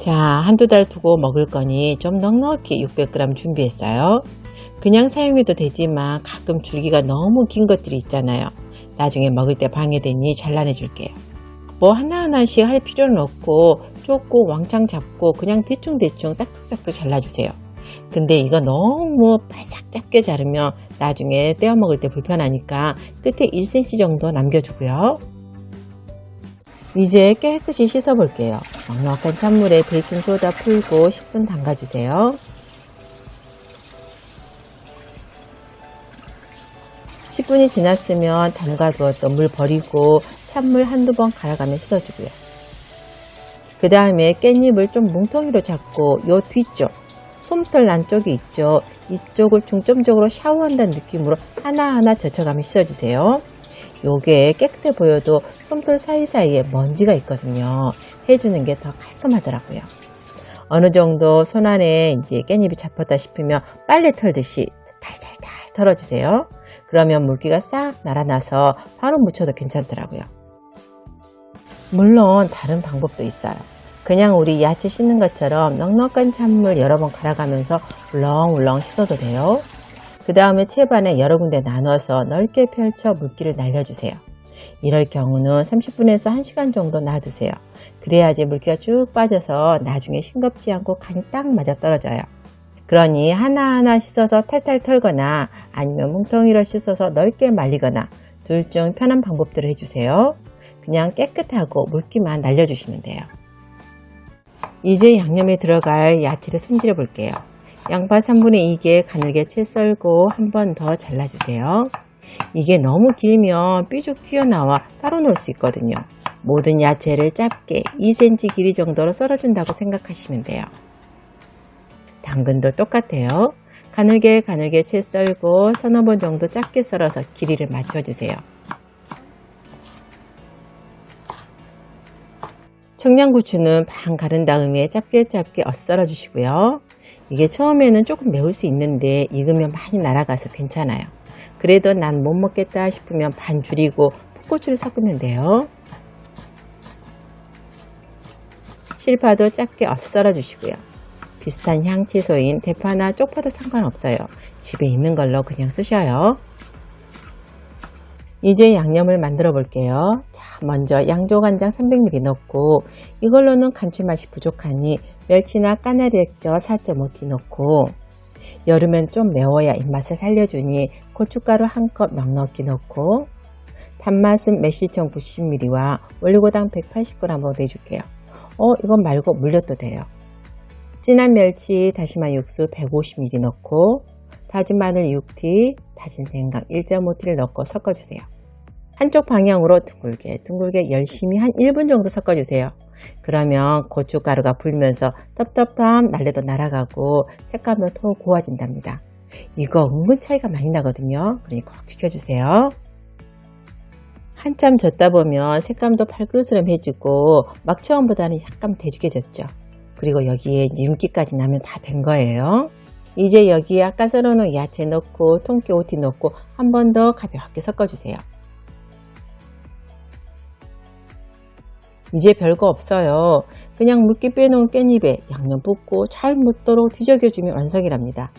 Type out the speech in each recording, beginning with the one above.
자, 한두 달 두고 먹을 거니 좀 넉넉히 600g 준비했어요. 그냥 사용해도 되지만 가끔 줄기가 너무 긴 것들이 있잖아요. 나중에 먹을 때 방해되니 잘라내 줄게요. 뭐 하나하나씩 할 필요는 없고 조금 왕창 잡고 그냥 대충대충 싹둑싹둑 잘라주세요. 근데 이거 너무 바삭 짧게 자르면 나중에 떼어 먹을 때 불편하니까 끝에 1cm 정도 남겨주고요. 이제 깨끗이 씻어 볼게요. 넉넉한 찬물에 베이킹소다 풀고 10분 담가주세요. 10분이 지났으면 담가두었던 물 버리고 찬물 한두 번 갈아가며 씻어주고요. 그 다음에 깻잎을 좀 뭉텅이로 잡고 요 뒤쪽 솜털 난 쪽이 있죠. 이쪽을 중점적으로 샤워한다는 느낌으로 하나하나 젖혀가며 씻어주세요. 요게 깨끗해 보여도 솜털 사이사이에 먼지가 있거든요. 해주는 게 더 깔끔하더라고요. 어느 정도 손 안에 이제 깻잎이 잡혔다 싶으면 빨래 털듯이 탈탈탈 털어주세요. 그러면 물기가 싹 날아나서 바로 묻혀도 괜찮더라고요. 물론 다른 방법도 있어요. 그냥 우리 야채 씻는 것처럼 넉넉한 찬물 여러 번 갈아가면서 울렁울렁 씻어도 돼요. 그 다음에 채반에 여러 군데 나눠서 넓게 펼쳐 물기를 날려주세요. 이럴 경우는 30분에서 1시간 정도 놔두세요. 그래야지 물기가 쭉 빠져서 나중에 싱겁지 않고 간이 딱 맞아 떨어져요. 그러니 하나하나 씻어서 탈탈 털거나 아니면 뭉텅이로 씻어서 넓게 말리거나 둘 중 편한 방법들을 해주세요. 그냥 깨끗하고 물기만 날려주시면 돼요. 이제 양념에 들어갈 야채를 손질해 볼게요. 양파 3분의 2개 가늘게 채 썰고 한 번 더 잘라주세요. 이게 너무 길면 삐죽 튀어나와 따로 놓을 수 있거든요. 모든 야채를 짧게 2cm 길이 정도로 썰어준다고 생각하시면 돼요. 당근도 똑같아요. 가늘게 가늘게 채 썰고 서너 번 정도 짧게 썰어서 길이를 맞춰주세요. 청양고추는 반 가른 다음에 짧게 짧게 엇 썰어 주시고요. 이게 처음에는 조금 매울 수 있는데 익으면 많이 날아가서 괜찮아요. 그래도 난 못 먹겠다 싶으면 반 줄이고 풋고추를 섞으면 돼요. 실파도 짧게 엇썰어 주시고요. 비슷한 향 채소인 대파나 쪽파도 상관없어요. 집에 있는 걸로 그냥 쓰셔요. 이제 양념을 만들어 볼게요. 자, 먼저 양조간장 300ml 넣고 이걸로는 감칠맛이 부족하니 멸치나 까나리 액젓 4.5t 넣고 여름엔 좀 매워야 입맛을 살려주니 고춧가루 한 컵 넉넉히 넣고 단맛은 매실청 90ml와 올리고당 180g으로 내줄게요. 어, 이건 말고 물엿도 돼요. 진한 멸치 다시마 육수 150ml 넣고 다진 마늘 6t, 다진 생강 1.5t를 넣고 섞어주세요. 한쪽 방향으로 둥글게 둥글게 열심히 한 1분 정도 섞어주세요. 그러면 고춧가루가 불면서 텁텁텁 날래도 날아가고 색감도 더 고와진답니다. 이거 은근 차이가 많이 나거든요. 그러니 꼭 지켜주세요. 한참 젓다 보면 색감도 팔그스름해지고 막 처음보다는 약간 대죽해졌죠. 그리고 여기에 윤기까지 나면 다 된 거예요. 이제 여기에 아까 썰어놓은 야채 넣고 통깨 오티 넣고 한 번 더 가볍게 섞어주세요. 이제 별거 없어요. 그냥 물기 빼놓은 깻잎에 양념 붓고 잘 묻도록 뒤적여주면 완성이랍니다.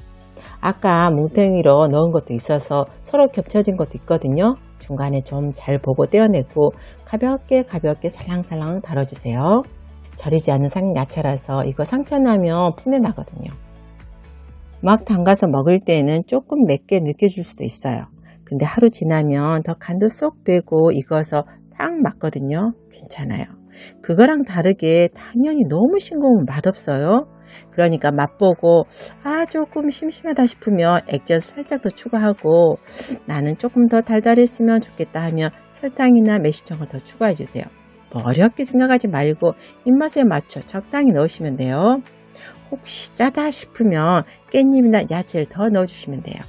아까 뭉탱이로 넣은 것도 있어서 서로 겹쳐진 것도 있거든요. 중간에 좀 잘 보고 떼어내고 가볍게 가볍게 살랑살랑 달아주세요. 절이지 않은 상 야채라서 이거 상처 나면 풋내 나거든요. 막 담가서 먹을 때는 조금 맵게 느껴질 수도 있어요. 근데 하루 지나면 더 간도 쏙 빼고 익어서 딱 맞거든요. 괜찮아요. 그거랑 다르게 당연히 너무 싱거우면 맛없어요. 그러니까 맛보고 아 조금 심심하다 싶으면 액젓 살짝 더 추가하고 나는 조금 더 달달했으면 좋겠다 하면 설탕이나 매실청을 더 추가해 주세요. 뭐 어렵게 생각하지 말고 입맛에 맞춰 적당히 넣으시면 돼요. 혹시 짜다 싶으면 깻잎이나 야채를 더 넣어주시면 돼요.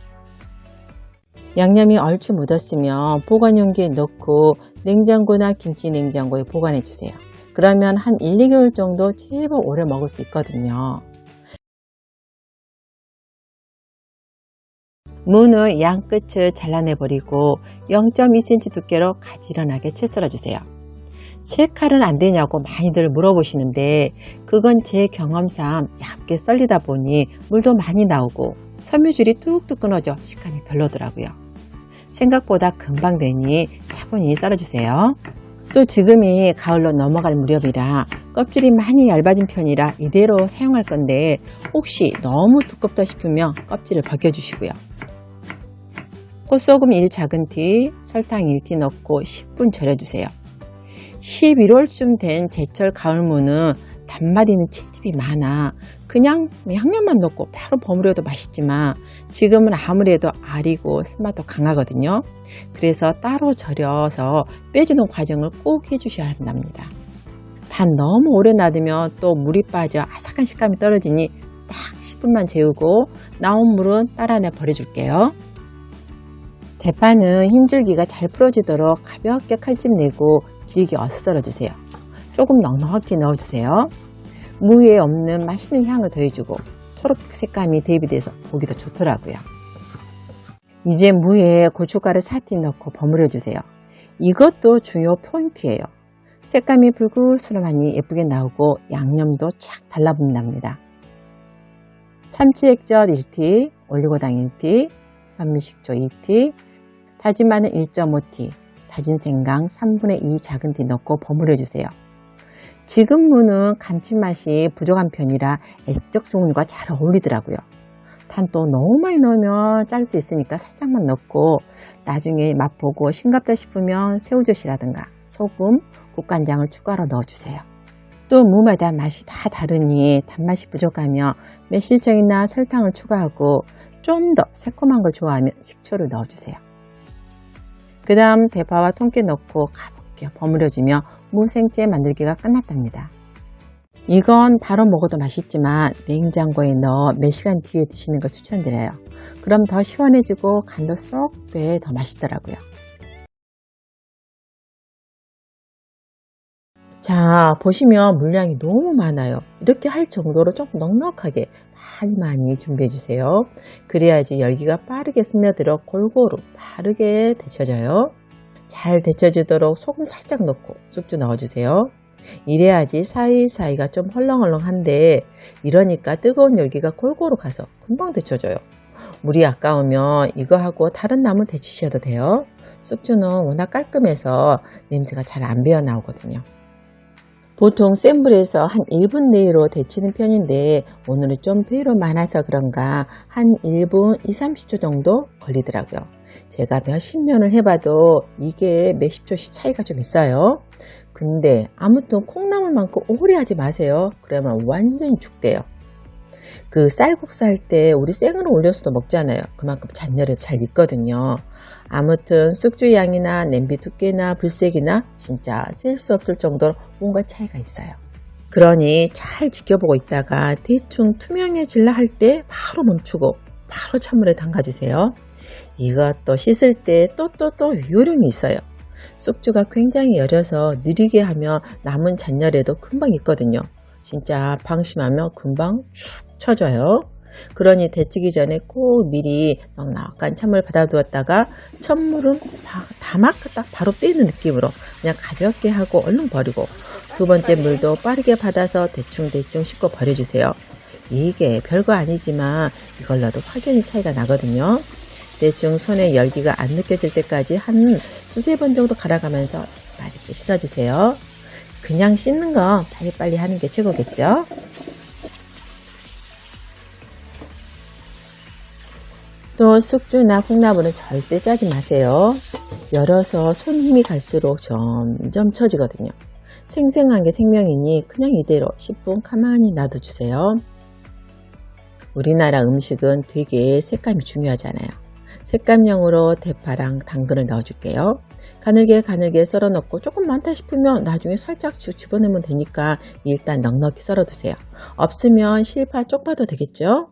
양념이 얼추 묻었으면 보관 용기에 넣고 냉장고나 김치 냉장고에 보관해 주세요. 그러면 한 1, 2개월 정도 제법 오래 먹을 수 있거든요. 무는 양 끝을 잘라내버리고 0.2cm 두께로 가지런하게 채 썰어주세요. 세 칼은 안 되냐고 많이들 물어보시는데 그건 제 경험상 얇게 썰리다 보니 물도 많이 나오고 섬유줄이 뚝뚝 끊어져 식감이 별로더라고요. 생각보다 금방 되니 차분히 썰어주세요. 또 지금이 가을로 넘어갈 무렵이라 껍질이 많이 얇아진 편이라 이대로 사용할 건데 혹시 너무 두껍다 싶으면 껍질을 벗겨주시고요. 콧소금 1작은티, 설탕 1티 넣고 10분 절여주세요. 11월쯤 된 제철 가을무는 단맛 있는 채즙이 많아 그냥 양념만 넣고 바로 버무려도 맛있지만 지금은 아무래도 알이고 쓴맛도 강하거든요. 그래서 따로 절여서 빼주는 과정을 꼭 해주셔야 한답니다. 단 너무 오래 놔두면 또 물이 빠져 아삭한 식감이 떨어지니 딱 10분만 재우고 나온 물은 따라내 버려줄게요. 대파는 흰 줄기가 잘 풀어지도록 가볍게 칼집 내고 길게 어슷 썰어주세요. 조금 넉넉히 넣어주세요. 무에 없는 맛있는 향을 더해주고 초록색 색감이 대비돼서 보기도 좋더라고요. 이제 무에 고춧가루 사티 넣고 버무려 주세요. 이것도 중요 포인트예요. 색감이 불그스름하니 예쁘게 나오고 양념도 쫙 달라붙는답니다. 참치 액젓 1티, 올리고당 1티, 현미식초 2티, 다진 마늘 1.5티, 다진 생강 3분의 2 작은 티 넣고 버무려 주세요. 지금 무는 감칠맛이 부족한 편이라 액젓 종류가 잘 어울리더라고요. 단 또 너무 많이 넣으면 짤 수 있으니까 살짝만 넣고 나중에 맛보고 싱겁다 싶으면 새우젓이라든가 소금, 국간장을 추가로 넣어주세요. 또 무마다 맛이 다 다르니 단맛이 부족하면 매실청이나 설탕을 추가하고 좀 더 새콤한 걸 좋아하면 식초를 넣어주세요. 그 다음 대파와 통깨 넣고 가볍게 버무려주며 무생채 만들기가 끝났답니다. 이건 바로 먹어도 맛있지만 냉장고에 넣어 몇 시간 뒤에 드시는 걸 추천드려요. 그럼 더 시원해지고 간도 쏙 배 더 맛있더라고요. 자, 보시면 물량이 너무 많아요. 이렇게 할 정도로 좀 넉넉하게 많이 많이 준비해 주세요. 그래야지 열기가 빠르게 스며들어 골고루 바르게 데쳐져요. 잘 데쳐지도록 소금 살짝 넣고 쑥주 넣어주세요. 이래야지 사이사이가 좀 헐렁헐렁한데 이러니까 뜨거운 열기가 골고루 가서 금방 데쳐져요. 물이 아까우면 이거하고 다른 나물 데치셔도 돼요. 쑥주는 워낙 깔끔해서 냄새가 잘 안 배어 나오거든요. 보통 센 불에서 한 1분 내로 데치는 편인데 오늘은 좀 배로 많아서 그런가 한 1분 2, 30초 정도 걸리더라고요. 제가 몇십 년을 해봐도 이게 몇십 초씩 차이가 좀 있어요. 근데 아무튼 콩나물만큼 오래 하지 마세요. 그러면 완전히 죽대요. 그 쌀국수 할 때 우리 생으로 올려서도 먹잖아요. 그만큼 잔열에 잘 익거든요. 아무튼 쑥주 양이나 냄비 두께나 불색이나 진짜 셀 수 없을 정도로 뭔가 차이가 있어요. 그러니 잘 지켜보고 있다가 대충 투명해질라 할 때 바로 멈추고 바로 찬물에 담가주세요. 이것도 씻을 때 또 또 또 요령이 있어요. 쑥주가 굉장히 여려서 느리게 하면 남은 잔열에도 금방 익거든요. 진짜 방심하면 금방 축 쳐져요. 그러니 데치기 전에 꼭 미리 넉넉한 찬물 받아두었다가 찬물은 다막 딱 바로 떼는 느낌으로 그냥 가볍게 하고 얼른 버리고 두 번째 물도 빠르게 받아서 대충대충 씻고 버려주세요. 이게 별거 아니지만 이걸로도 확연히 차이가 나거든요. 대충 손에 열기가 안 느껴질 때까지 한 두세 번 정도 갈아가면서 빠르게 씻어주세요. 그냥 씻는 거 빨리빨리 하는 게 최고겠죠? 또 쑥주나 콩나물은 절대 짜지 마세요. 열어서 손 힘이 갈수록 점점 처지거든요. 생생한 게 생명이니 그냥 이대로 10분 가만히 놔둬주세요. 우리나라 음식은 되게 색감이 중요하잖아요. 색감용으로 대파랑 당근을 넣어줄게요. 가늘게 가늘게 썰어 넣고 조금 많다 싶으면 나중에 살짝 집어넣으면 되니까 일단 넉넉히 썰어 두세요. 없으면 실파 쪽봐도 되겠죠?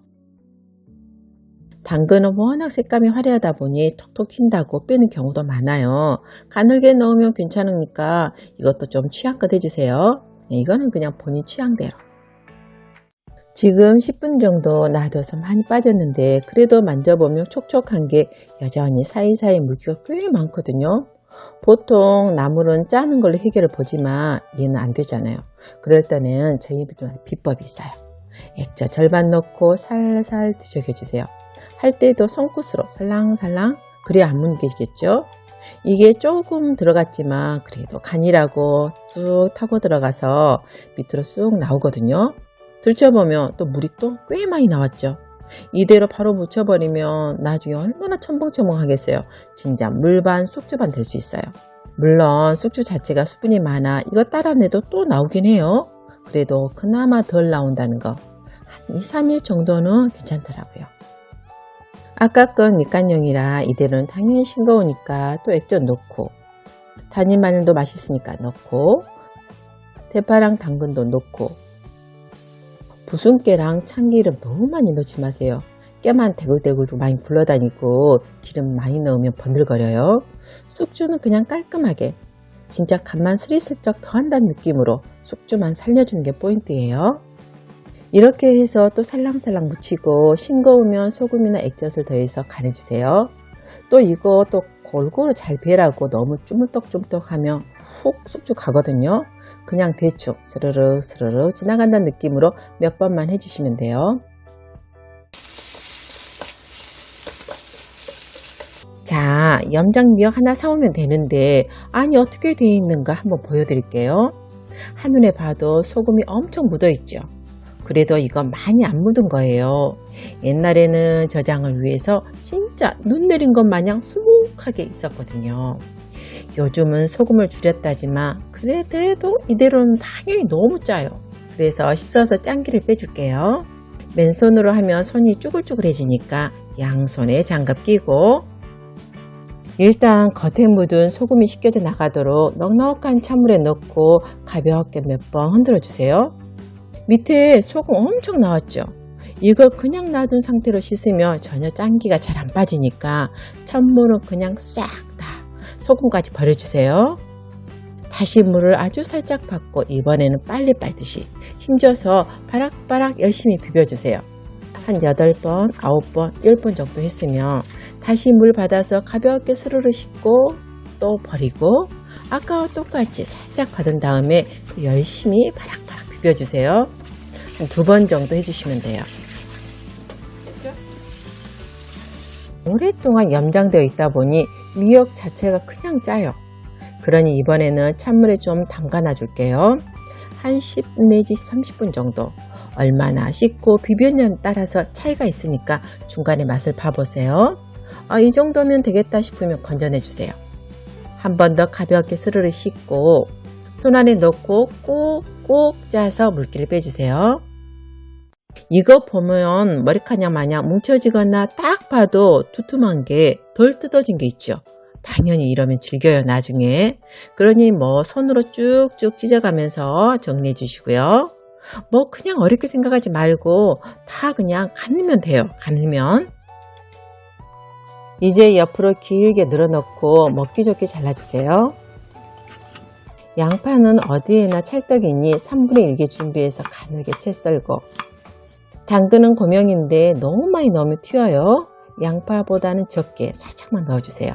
당근은 워낙 색감이 화려하다 보니 톡톡 튄다고 빼는 경우도 많아요. 가늘게 넣으면 괜찮으니까 이것도 좀 취향껏 해주세요. 네, 이거는 그냥 본인 취향대로. 지금 10분 정도 놔둬서 많이 빠졌는데 그래도 만져보면 촉촉한 게 여전히 사이사이 물기가 꽤 많거든요. 보통 나물은 짜는 걸로 해결을 보지만 얘는 안 되잖아요. 그럴 때는 저희 비법이 있어요. 액젓 절반 넣고 살살 뒤적여 주세요. 할 때도 손끝으로 살랑살랑 그래야 안 뭉개지겠죠? 이게 조금 들어갔지만 그래도 간이라고 쭉 타고 들어가서 밑으로 쑥 나오거든요. 들춰보면 또 물이 또 꽤 많이 나왔죠. 이대로 바로 묻혀버리면 나중에 얼마나 첨벙첨벙 하겠어요. 진짜 물반 쑥주반 될 수 있어요. 물론 쑥주 자체가 수분이 많아 이거 따라내도 또 나오긴 해요. 그래도 그나마 덜 나온다는 거. 한 2, 3일 정도는 괜찮더라고요. 아까 건 밑간용이라 이대로는 당연히 싱거우니까 또 액젓 넣고 단일 마늘도 맛있으니까 넣고 대파랑 당근도 넣고 부순깨랑 참기름 너무 많이 넣지 마세요. 깨만 대굴대굴 많이 굴러다니고 기름 많이 넣으면 번들거려요. 쑥주는 그냥 깔끔하게 진짜 간만 스리슬쩍 더한다는 느낌으로 쑥주만 살려주는 게 포인트예요. 이렇게 해서 또 살랑살랑 묻히고 싱거우면 소금이나 액젓을 더해서 간해주세요. 또 이거 또 골고루 잘 배라고 너무 쭈물떡쭈물떡하면 훅 쑥쭉 가거든요. 그냥 대충 스르륵 스르륵 지나간다는 느낌으로 몇 번만 해주시면 돼요. 자, 염장미역 하나 사오면 되는데 아니 어떻게 되어 있는가 한번 보여드릴게요. 한눈에 봐도 소금이 엄청 묻어있죠. 그래도 이건 많이 안 묻은 거예요. 옛날에는 저장을 위해서 진짜 눈 내린 것 마냥 수북하게 있었거든요. 요즘은 소금을 줄였다지만 그래도 이대로는 당연히 너무 짜요. 그래서 씻어서 짠기를 빼줄게요. 맨손으로 하면 손이 쭈글쭈글해지니까 양손에 장갑 끼고 일단 겉에 묻은 소금이 씻겨져 나가도록 넉넉한 찬물에 넣고 가볍게 몇 번 흔들어 주세요. 밑에 소금 엄청 나왔죠? 이걸 그냥 놔둔 상태로 씻으면 전혀 짠기가 잘 안 빠지니까 찬물은 그냥 싹 다 소금까지 버려주세요. 다시 물을 아주 살짝 받고 이번에는 빨리 빨듯이 힘줘서 바락바락 열심히 비벼주세요. 한 8번, 9번, 10번 정도 했으면 다시 물 받아서 가볍게 스르르 씻고 또 버리고 아까와 똑같이 살짝 받은 다음에 또 열심히 바락바락 비벼주세요. 두 번 정도 해주시면 돼요. 오랫동안 염장되어 있다 보니 미역 자체가 그냥 짜요. 그러니 이번에는 찬물에 좀 담가 놔 줄게요. 한 10 내지 30분 정도. 얼마나 씻고 비벼냐에 따라서 차이가 있으니까 중간에 맛을 봐보세요. 아, 이 정도면 되겠다 싶으면 건져내 주세요. 한 번 더 가볍게 스르르 씻고 손 안에 넣고 꼭꼭 짜서 물기를 빼주세요. 이거 보면 머리카락 마냥 뭉쳐지거나 딱 봐도 두툼한 게 덜 뜯어진 게 있죠. 당연히 이러면 질겨요 나중에. 그러니 뭐 손으로 쭉쭉 찢어가면서 정리해 주시고요. 뭐 그냥 어렵게 생각하지 말고 다 그냥 가늘면 돼요. 가늘면. 이제 옆으로 길게 늘어놓고 먹기 좋게 잘라주세요. 양파는 어디에나 찰떡이 있니 3분의 1개 준비해서 가늘게 채 썰고 당근은 고명인데 너무 많이 넣으면 튀어요. 양파보다는 적게 살짝만 넣어주세요.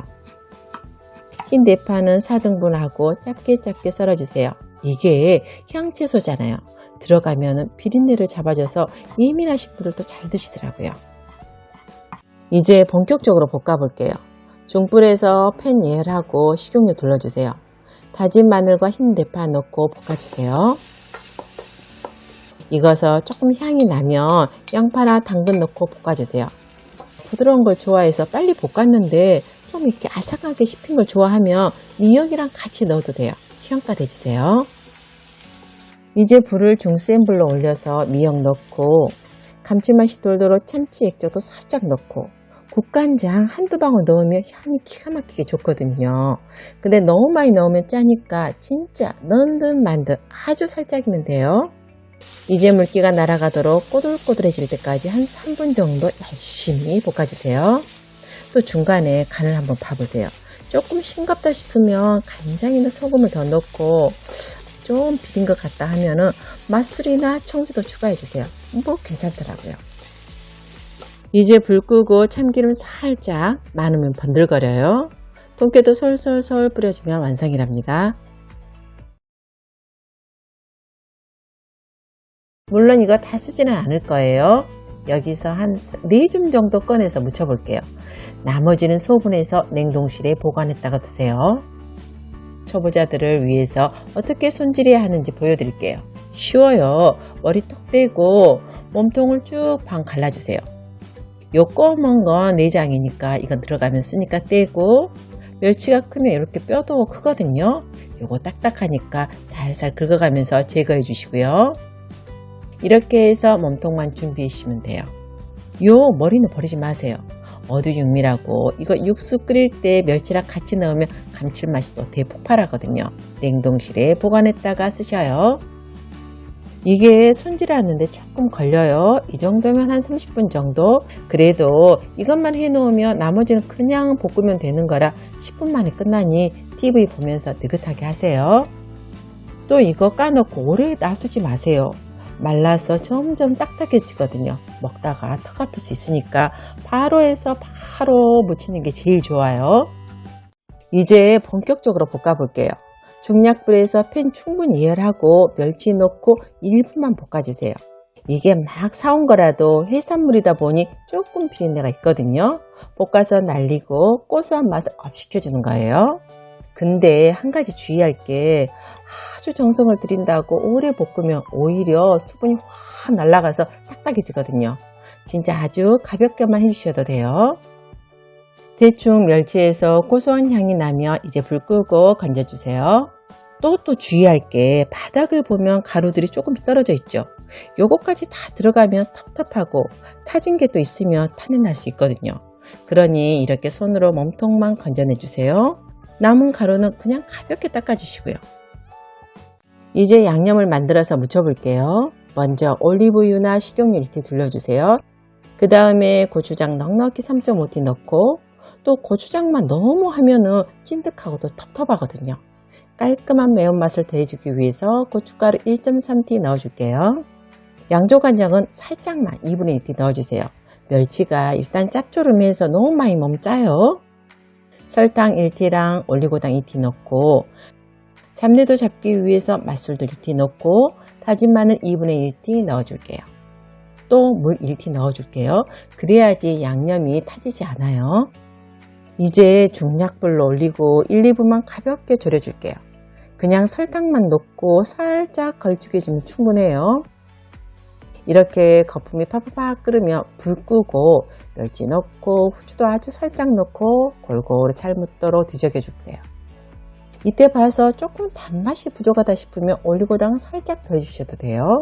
흰 대파는 4등분하고 짧게 짧게 썰어주세요. 이게 향채소잖아요. 들어가면 비린내를 잡아줘서 예민하신 분들도 잘 드시더라고요. 이제 본격적으로 볶아볼게요. 중불에서 팬 예열하고 식용유 둘러주세요. 다진 마늘과 흰 대파 넣고 볶아주세요. 익어서 조금 향이 나면 양파나 당근 넣고 볶아주세요. 부드러운 걸 좋아해서 빨리 볶았는데 좀 이렇게 아삭하게 씹힌 걸 좋아하면 미역이랑 같이 넣어도 돼요. 시험가 내주세요. 이제 불을 중센 불로 올려서 미역 넣고 감칠맛이 돌도록 참치 액젓도 살짝 넣고 국간장 한두 방울 넣으면 향이 기가 막히게 좋거든요. 근데 너무 많이 넣으면 짜니까 진짜 넣은 듯만듯 아주 살짝이면 돼요. 이제 물기가 날아가도록 꼬들꼬들해질 때까지 한 3분 정도 열심히 볶아주세요. 또 중간에 간을 한번 봐보세요. 조금 싱겁다 싶으면 간장이나 소금을 더 넣고 좀 비린 것 같다 하면은 맛술이나 청주도 추가해주세요. 뭐 괜찮더라고요. 이제 불 끄고 참기름 살짝 많으면 번들거려요. 통깨도 솔솔솔 뿌려주면 완성이랍니다. 물론 이거 다 쓰지는 않을 거예요. 여기서 한 4줌 정도 꺼내서 묻혀볼게요. 나머지는 소분해서 냉동실에 보관했다가 드세요. 초보자들을 위해서 어떻게 손질해야 하는지 보여드릴게요. 쉬워요. 머리 톡 떼고 몸통을 쭉 반 갈라주세요. 요 검은 건 내장이니까 이건 들어가면 쓰니까 떼고 멸치가 크면 이렇게 뼈도 크거든요. 요거 딱딱하니까 살살 긁어가면서 제거해 주시고요. 이렇게 해서 몸통만 준비해 주시면 돼요. 요 머리는 버리지 마세요. 어두육미라고 이거 육수 끓일 때 멸치랑 같이 넣으면 감칠맛이 또 대폭발하거든요. 냉동실에 보관했다가 쓰셔요. 이게 손질하는데 조금 걸려요. 이 정도면 한 30분 정도. 그래도 이것만 해놓으면 나머지는 그냥 볶으면 되는 거라 10분 만에 끝나니 TV 보면서 느긋하게 하세요. 또 이거 까놓고 오래 놔두지 마세요. 말라서 점점 딱딱해지거든요. 먹다가 턱 아플 수 있으니까 바로 해서 바로 무치는 게 제일 좋아요. 이제 본격적으로 볶아볼게요. 중약불에서 팬 충분히 이열하고 멸치 넣고 1분만 볶아주세요. 이게 막 사온 거라도 해산물이다 보니 조금 비린내가 있거든요. 볶아서 날리고 고소한 맛을 업시켜주는 거예요. 근데 한 가지 주의할 게 아주 정성을 들인다고 오래 볶으면 오히려 수분이 확 날아가서 딱딱해지거든요. 진짜 아주 가볍게만 해주셔도 돼요. 대충 멸치에서 고소한 향이 나면 이제 불 끄고 건져주세요. 또또 주의할 게 바닥을 보면 가루들이 조금 떨어져 있죠. 요거까지 다 들어가면 텁텁하고 타진 게 또 있으면 탄내 날수 있거든요. 그러니 이렇게 손으로 몸통만 건져내 주세요. 남은 가루는 그냥 가볍게 닦아주시고요. 이제 양념을 만들어서 무쳐볼게요. 먼저 올리브유나 식용유 이렇게 둘러주세요. 그 다음에 고추장 넉넉히 3.5티 넣고 또 고추장만 너무 하면은 찐득하고 또 텁텁하거든요. 깔끔한 매운맛을 더해주기 위해서 고춧가루 1.3티 넣어줄게요. 양조간장은 살짝만 2분의 1티 넣어주세요. 멸치가 일단 짭조름해서 너무 많이 몸 짜요. 설탕 1티랑 올리고당 2티 넣고 잡내도 잡기 위해서 맛술도 1티 넣고 다진 마늘 2분의 1티 넣어줄게요. 또 물 1티 넣어줄게요. 그래야지 양념이 타지지 않아요. 이제 중약불로 올리고 1, 2분만 가볍게 졸여줄게요. 그냥 설탕만 넣고 살짝 걸쭉해주면 충분해요. 이렇게 거품이 팍팍 끓으면 불 끄고 멸치 넣고 후추도 아주 살짝 넣고 골고루 잘 묻도록 뒤적여 주세요. 이때 봐서 조금 단맛이 부족하다 싶으면 올리고당 살짝 더 해주셔도 돼요.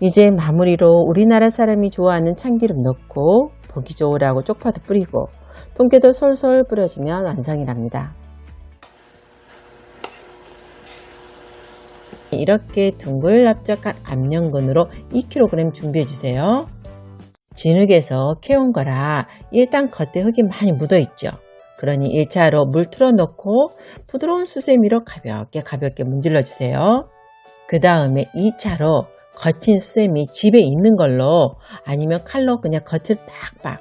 이제 마무리로 우리나라 사람이 좋아하는 참기름 넣고 보기 좋으라고 쪽파도 뿌리고 통깨도 솔솔 뿌려주면 완성이랍니다. 이렇게 둥글납작한 암연근으로 2kg 준비해 주세요. 진흙에서 캐온 거라 일단 겉에 흙이 많이 묻어 있죠. 그러니 1차로 물 틀어 놓고 부드러운 수세미로 가볍게 가볍게 문질러 주세요. 그 다음에 2차로 거친 수세미 집에 있는 걸로 아니면 칼로 그냥 겉을 팍팍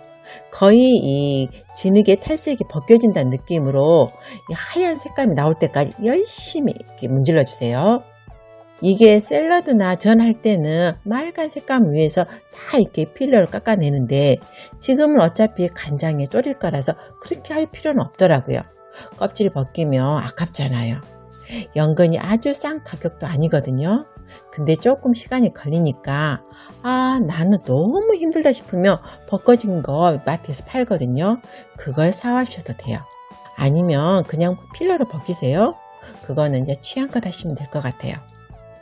거의 이 진흙의 탈색이 벗겨진다는 느낌으로 이 하얀 색감이 나올 때까지 열심히 이렇게 문질러 주세요. 이게 샐러드나 전 할 때는 맑은 색감 위에서 다 이렇게 필러를 깎아내는데 지금은 어차피 간장에 졸일 거라서 그렇게 할 필요는 없더라고요. 껍질 벗기면 아깝잖아요. 연근이 아주 싼 가격도 아니거든요. 근데 조금 시간이 걸리니까 아 나는 너무 힘들다 싶으면 벗겨진 거 마트에서 팔거든요. 그걸 사와셔도 돼요. 아니면 그냥 필러로 벗기세요. 그거는 이제 취향껏 하시면 될 것 같아요.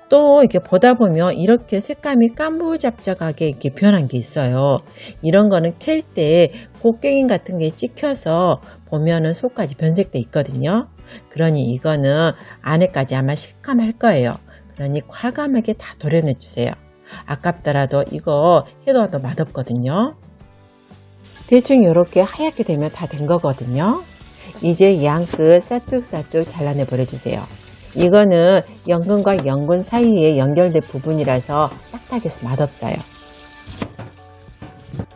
또 이렇게 보다 보면 이렇게 색감이 까무잡잡하게 이렇게 변한 게 있어요. 이런 거는 캘 때 곡괭이 같은 게 찍혀서 보면은 속까지 변색돼 있거든요. 그러니 이거는 안에까지 아마 실감할 거예요. 그러니 과감하게 다 도려내 주세요. 아깝더라도 이거 해도 더 맛없거든요. 대충 이렇게 하얗게 되면 다 된 거거든요. 이제 양 끝 싸쭉싸쭉 잘라내 버려주세요. 이거는 연근과 연근 사이에 연결된 부분이라서 딱딱해서 맛없어요.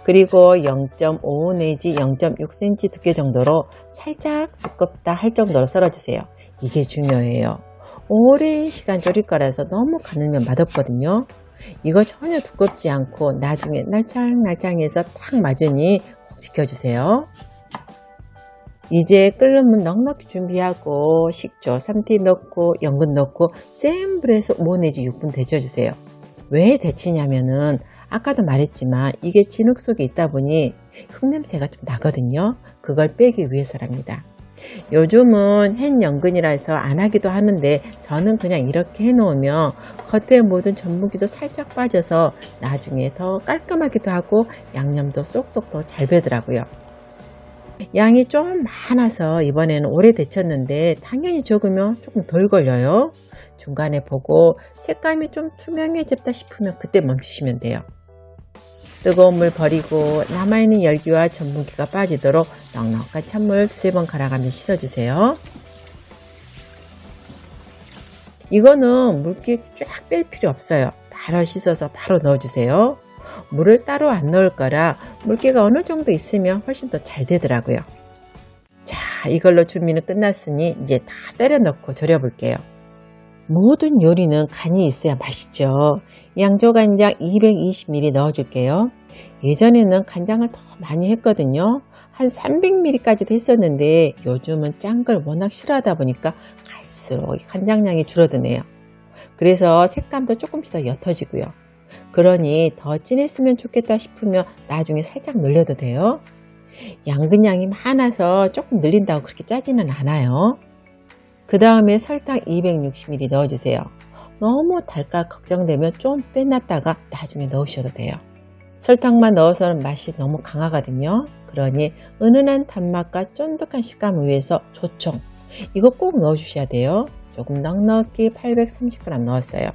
그리고 0.5 내지 0.6cm 두께 정도로 살짝 두껍다 할 정도로 썰어주세요. 이게 중요해요. 오랜 시간 졸일 거라서 너무 가늘면 맛없거든요. 이거 전혀 두껍지 않고 나중에 날짱날짱해서 딱 맞으니 꼭 지켜주세요. 이제 끓는 물 넉넉히 준비하고 식초 3티 넣고 연근 넣고 센 불에서 5 내지 6분 데쳐주세요. 왜 데치냐면은 아까도 말했지만 이게 진흙 속에 있다 보니 흙냄새가 좀 나거든요. 그걸 빼기 위해서랍니다. 요즘은 햇 연근이라 해서 안 하기도 하는데 저는 그냥 이렇게 해 놓으면 겉에 모든 전분기도 살짝 빠져서 나중에 더 깔끔하기도 하고 양념도 쏙쏙 더 잘 배더라고요. 양이 좀 많아서 이번에는 오래 데쳤는데 당연히 적으면 조금 덜 걸려요. 중간에 보고 색감이 좀 투명해졌다 싶으면 그때 멈추시면 돼요. 뜨거운 물 버리고 남아있는 열기와 전분기가 빠지도록 넉넉한 찬물 두세 번 갈아가며 씻어주세요. 이거는 물기 쫙 뺄 필요 없어요. 바로 씻어서 바로 넣어주세요. 물을 따로 안 넣을 거라 물기가 어느 정도 있으면 훨씬 더 잘 되더라고요. 자, 이걸로 준비는 끝났으니 이제 다 때려 넣고 졸여 볼게요. 모든 요리는 간이 있어야 맛있죠. 양조간장 220ml 넣어줄게요. 예전에는 간장을 더 많이 했거든요. 한 300ml까지도 했었는데 요즘은 짠 걸 워낙 싫어하다 보니까 갈수록 간장량이 줄어드네요. 그래서 색감도 조금씩 더 옅어지고요. 그러니 더 진했으면 좋겠다 싶으면 나중에 살짝 늘려도 돼요. 양근양이 많아서 조금 늘린다고 그렇게 짜지는 않아요. 그 다음에 설탕 260ml 넣어주세요. 너무 달까 걱정되면 좀 빼놨다가 나중에 넣으셔도 돼요. 설탕만 넣어서는 맛이 너무 강하거든요. 그러니 은은한 단맛과 쫀득한 식감을 위해서 조청 이거 꼭 넣어주셔야 돼요. 조금 넉넉히 830g 넣었어요.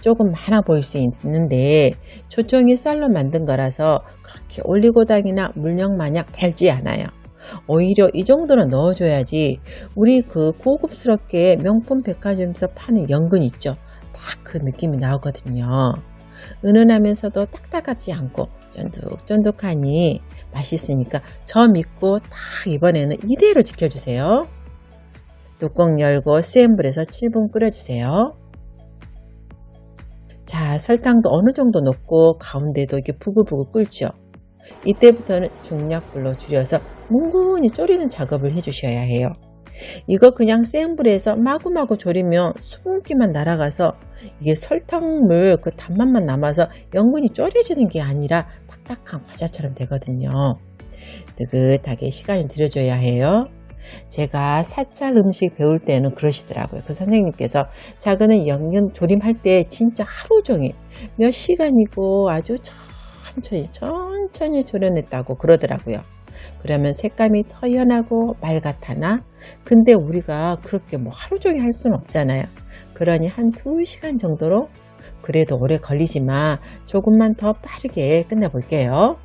조금 많아 보일 수 있는데 조청이 쌀로 만든 거라서 그렇게 올리고당이나 물엿 마냥 달지 않아요. 오히려 이 정도는 넣어줘야지 우리 그 고급스럽게 명품 백화점에서 파는 연근 있죠. 딱 그 느낌이 나오거든요. 은은하면서도 딱딱하지 않고 쫀득쫀득하니 맛있으니까 저 믿고 딱 이번에는 이대로 지켜주세요. 뚜껑 열고 센 불에서 7분 끓여주세요. 자, 설탕도 어느 정도 넣고 가운데도 이게 부글부글 끓죠. 이때부터는 중약불로 줄여서 뭉근히 졸이는 작업을 해주셔야 해요. 이거 그냥 센 불에서 마구마구 졸이면 수분기만 날아가서 이게 설탕물 그 단맛만 남아서 연근이 졸여지는 게 아니라 딱딱한 과자처럼 되거든요. 느긋하게 시간을 들여줘야 해요. 제가 사찰 음식 배울 때는 그러시더라고요. 그 선생님께서 작은 연근 조림할 때 진짜 하루 종일 몇 시간이고 아주 천천히 천천히 졸여냈다고 그러더라고요. 그러면 색감이 더 연하고 맑아타나? 근데 우리가 그렇게 뭐 하루 종일 할 수는 없잖아요. 그러니 한 2시간 정도로 그래도 오래 걸리지만 조금만 더 빠르게 끝내볼게요.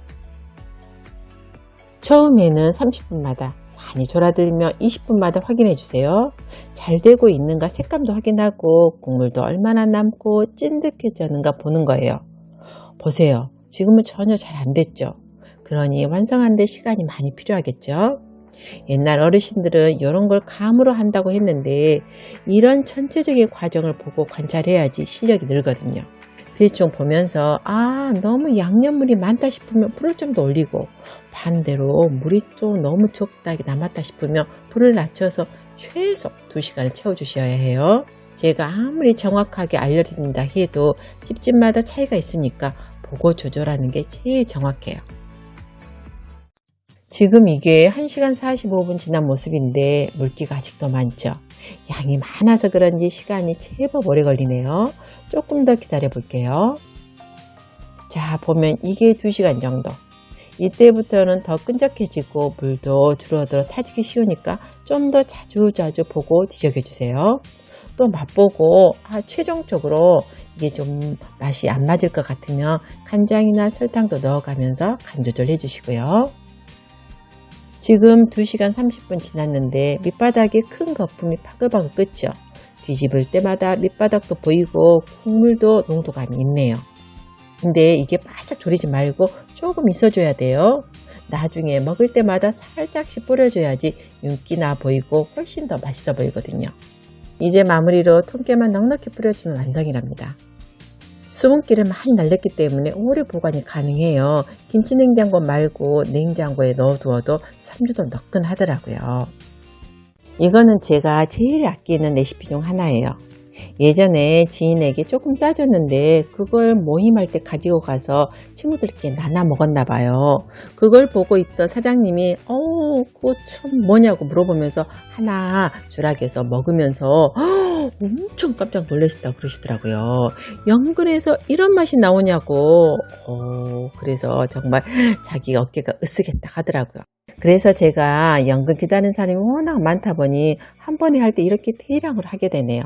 처음에는 30분마다 많이 졸아들면 20분마다 확인해 주세요. 잘 되고 있는가 색감도 확인하고 국물도 얼마나 남고 찐득해졌는가 보는 거예요. 보세요. 지금은 전혀 잘 안 됐죠. 그러니 완성하는데 시간이 많이 필요하겠죠. 옛날 어르신들은 이런 걸 감으로 한다고 했는데 이런 전체적인 과정을 보고 관찰해야지 실력이 늘거든요. 대충 보면서 아 너무 양념물이 많다 싶으면 불을 좀 더 올리고 반대로 물이 좀 너무 적다 남았다 싶으면 불을 낮춰서 최소 2시간을 채워주셔야 해요. 제가 아무리 정확하게 알려드린다 해도 집집마다 차이가 있으니까 보고 조절하는 게 제일 정확해요. 지금 이게 1시간 45분 지난 모습인데 물기가 아직도 많죠. 양이 많아서 그런지 시간이 제법 오래 걸리네요. 조금 더 기다려 볼게요. 자, 보면 이게 2시간 정도. 이때부터는 더 끈적해지고 물도 줄어들어 타지기 쉬우니까 좀 더 자주자주 보고 뒤적여 주세요. 또 맛보고 아, 최종적으로 이게 좀 맛이 안 맞을 것 같으면 간장이나 설탕도 넣어가면서 간 조절해 주시고요. 지금 2시간 30분 지났는데 밑바닥에 큰 거품이 파글파글 끓죠. 뒤집을 때마다 밑바닥도 보이고 국물도 농도감이 있네요. 근데 이게 바짝 졸이지 말고 조금 있어줘야 돼요. 나중에 먹을 때마다 살짝씩 뿌려줘야지 윤기나 보이고 훨씬 더 맛있어 보이거든요. 이제 마무리로 통깨만 넉넉히 뿌려주면 완성이랍니다. 수분기를 많이 날렸기 때문에 오래 보관이 가능해요. 김치 냉장고 말고 냉장고에 넣어두어도 3주도 너끈 하더라고요. 이거는 제가 제일 아끼는 레시피 중 하나예요. 예전에 지인에게 조금 싸줬는데 그걸 모임할 때 가지고 가서 친구들끼리 나눠 먹었나 봐요. 그걸 보고 있던 사장님이 어 그거 참 뭐냐고 물어보면서 하나 주락해서 먹으면서 "헉, 엄청 깜짝 놀라셨다고 그러시더라고요. 연근에서 이런 맛이 나오냐고 어, 그래서 정말 자기 어깨가 으쓱했다 하더라고요. 그래서 제가 연근 기다리는 사람이 워낙 많다 보니 한 번에 할 때 이렇게 대량으로 하게 되네요.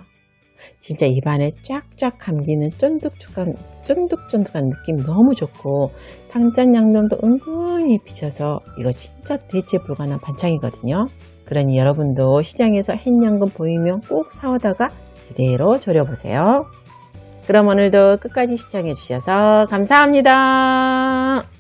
진짜 입안에 쫙쫙 감기는 쫀득쫀득한, 쫀득쫀득한 느낌 너무 좋고 탕짠 양념도 은근히 비쳐서 이거 진짜 대체 불가능한 반찬이거든요. 그러니 여러분도 시장에서 햇연근 보이면 꼭 사오다가 그대로 졸여보세요. 그럼 오늘도 끝까지 시청해 주셔서 감사합니다.